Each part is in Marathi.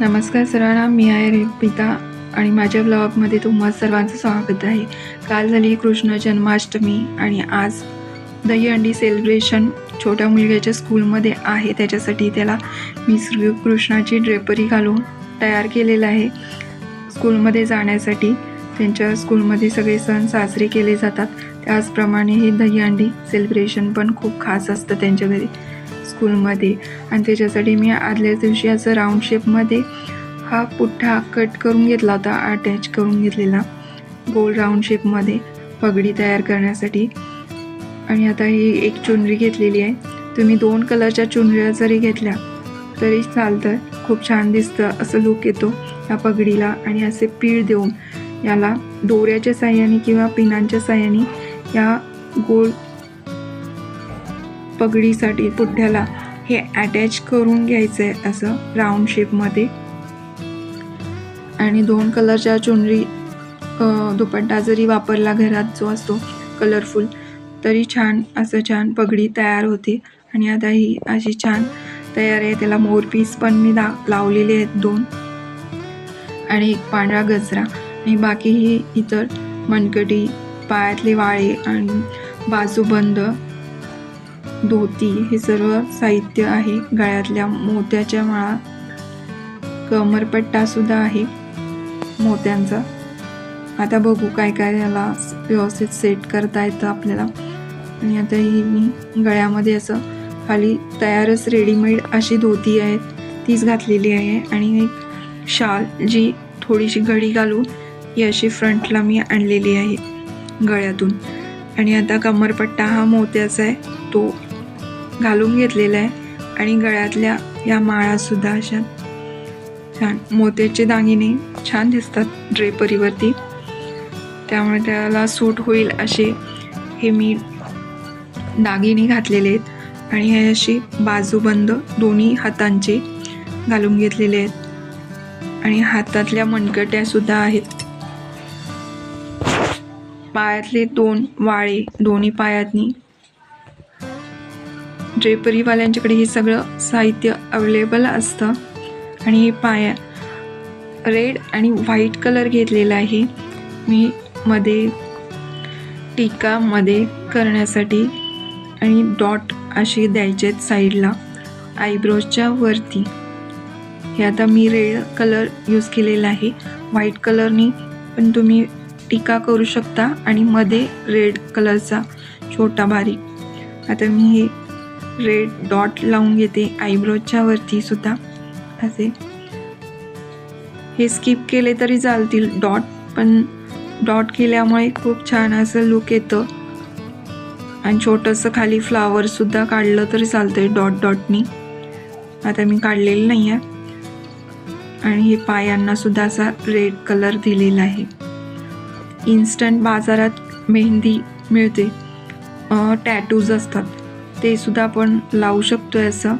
नमस्कार सर्वांना मी आहे रेपिता आणि माझ्या ब्लॉगमध्ये तुम्हा सर्वांचं स्वागत आहे. काल झाली कृष्ण जन्माष्टमी आणि आज दहीहंडी सेलिब्रेशन छोट्या मुलग्याच्या स्कूलमध्ये आहे. त्याच्यासाठी त्याला मी श्री कृष्णाची ड्रेपरी घालून तयार केलेलं आहे. स्कूलमध्ये जाण्यासाठी त्यांच्या स्कूलमध्ये सगळे सण साजरे केले जातात. त्याचप्रमाणे हे दहीहंडी सेलिब्रेशन पण खूप खास असतं त्यांच्या घरी. स्कूलमध्ये आणि त्याच्यासाठी मी आदल्या दिवशी असं राऊंड शेपमध्ये हा पुठ्ठा कट करून घेतला होता अटॅच करून घेतलेला. गोल राऊंड शेपमध्ये पगडी तयार करण्यासाठी. आणि आता ही एक चुनरी घेतलेली आहे. तुम्ही दोन कलरच्या चुनऱ्या जरी घेतल्या तरी चालतं. खूप छान दिसतं असं लुक येतो या पगडीला. आणि असे पीळ देऊन याला दोऱ्याच्या साह्याने किंवा पिनांच्या साह्याने या गोल पगडीसाठी पुठ्ठ्याला हे अटॅच करून घ्यायचं आहे असं राऊंड शेपमध्ये आणि दोन कलरच्या चुनरी दुपट्टा जरी वापरला घरात जो असतो कलरफुल तरी छान असं छान पगडी तयार होते. आणि आता ही अशी छान तयार आहे. त्याला मोरपीस पण मी दा लावलेले आहेत दोन. आणि एक पांढरा गजरा. आणि बाकी ही इतर मनकटी पायातले वाळे आणि बाजूबंद धोती हे सर्व साहित्य आहे. गळ्यातल्या मोत्याच्या माळा कमरपट्टा सुद्धा आहे मोत्यांचा. आता बघू काय काय याला व्यवस्थित सेट करता येतं आपल्याला. आणि आता ही मी गळ्यामध्ये असं खाली तयारच रेडीमेड अशी धोती आहे. तीच घातलेली आहे आणि एक शाल जी थोडीशी घडी घालून ही अशी फ्रंटला मी आणलेली आहे गळ्यातून. आणि आता कमरपट्टा हा मोत्याचा आहे. तो घालून घेतलेला आहे. आणि गळ्यातल्या या माळासुद्धा अशा छान मोत्याचे दागिने छान दिसतात ड्रेपरीवरती. त्यामुळे त्याला सूट होईल असे हे मी दागिने घातलेले आहेत. आणि हे अशी बाजूबंद दोन्ही हातांचे घालून घेतलेले आहेत. आणि हातातल्या मणकट्यासुद्धा आहेत. पायातले दोन वाळे दोन्ही पायातनी. ड्रेपरीवाल्यांच्याकडे हे सगळं साहित्य अवेलेबल असतं आणि हे पाया रेड आणि व्हाईट कलर घेतलेला आहे मी मध्ये टीकामध्ये करण्यासाठी आणि डॉट असे द्यायचे आहेत साईडला आयब्रोजच्या वरती. हे आता मी रेड कलर यूज केलेला आहे. व्हाईट कलरनी पण तुम्ही टीका करू शकता आणि मध्ये रेड कलरचा छोटा बारीक आता मी हे रेड डॉट लावून घेते. आयब्रोजच्या वरती सुद्धा. असे. हे स्किप केले तरी चालतील डॉट पण डॉट केल्यामुळे खूप छान असं लुक येतं. आणि छोटंसं खाली फ्लावरसुद्धा काढलं तरी चालतं आहे डॉट डॉटनी आता मी काढलेलं नाही आहे आणि हे पायांनासुद्धा असा रेड कलर दिलेला आहे. इन्स्टंट बाजारात मेहंदी मिळते. टॅटूज असतात. ते सुद्धा आपण लावू शकतो असं.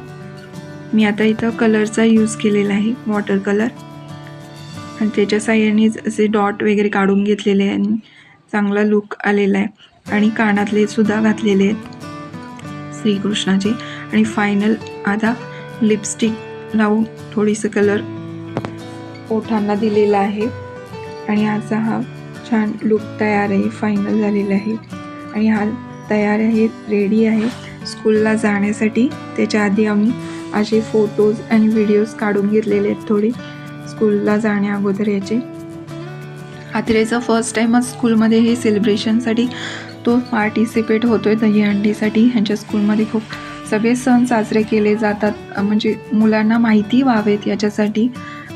मी आता इथं कलरचा यूज केलेला आहे वॉटर कलर आणि त्याच्या साह्याने असे डॉट वगैरे काढून घेतलेले आहे. आणि चांगला लुक आलेला आहे. आणि कानातले सुद्धा घातलेले आहेत. श्रीकृष्णाचे. आणि फायनल आता लिपस्टिक लावून थोडीसं कलर ओठांना दिलेला आहे. आणि आजचा हा छान लुक तयार आहे फायनल झालेला आहे. आणि हा तयार आहे रेडी आहे स्कूलला जाण्यासाठी. त्याच्या आधी आम्ही असे फोटोज आणि व्हिडिओज काढून घेतलेले आहेत थोडे स्कूलला जाण्या अगोदर याचे. आत्रेचं फर्स्ट टाईमच स्कूलमध्ये हे सेलिब्रेशनसाठी तो पार्टिसिपेट होतो आहे दहीहंडीसाठी ह्यांच्या स्कूलमध्ये खूप सगळे सण साजरे केले जातात. म्हणजे मुलांना माहिती व्हावेत याच्यासाठी.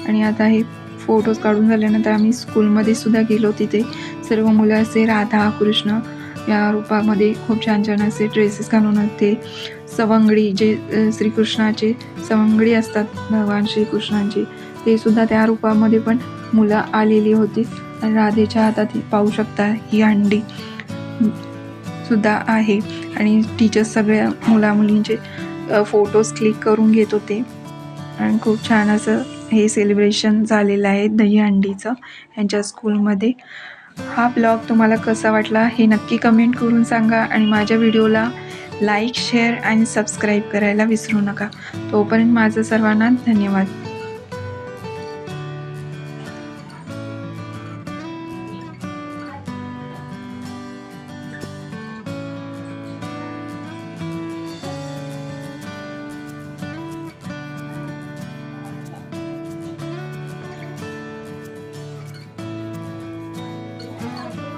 आणि आता हे फोटोज काढून झाल्यानंतर आम्ही स्कूलमध्ये सुद्धा गेलो तिथे. सर्व मुलं असे राधा कृष्ण या रूपामध्ये खूप छान छान असे ड्रेसेस घालून होते सवंगडी जे श्रीकृष्णाचे सवंगडी असतात भगवान श्रीकृष्णांचे ते सुद्धा त्या रूपामध्ये पण मुलं आलेली होती. आणि राधेच्या हातात पाहू शकता ही अंडी सुद्धा आहे. आणि टीचर्स सगळ्या मुलामुलींचे फोटोज क्लिक करून घेत होते. आणि खूप छान असं हे सेलिब्रेशन झालेलं आहे दहीहंडीचं यांच्या स्कूलमध्ये हा ब्लॉग तुम्हाला कसा वाटला हे नक्की कमेंट करून सांगा आणि माझ्या व्हिडिओला लाईक शेअर आणि सबस्क्राईब करायला विसरू नका. तोपर्यंत माझं सर्वांना धन्यवाद.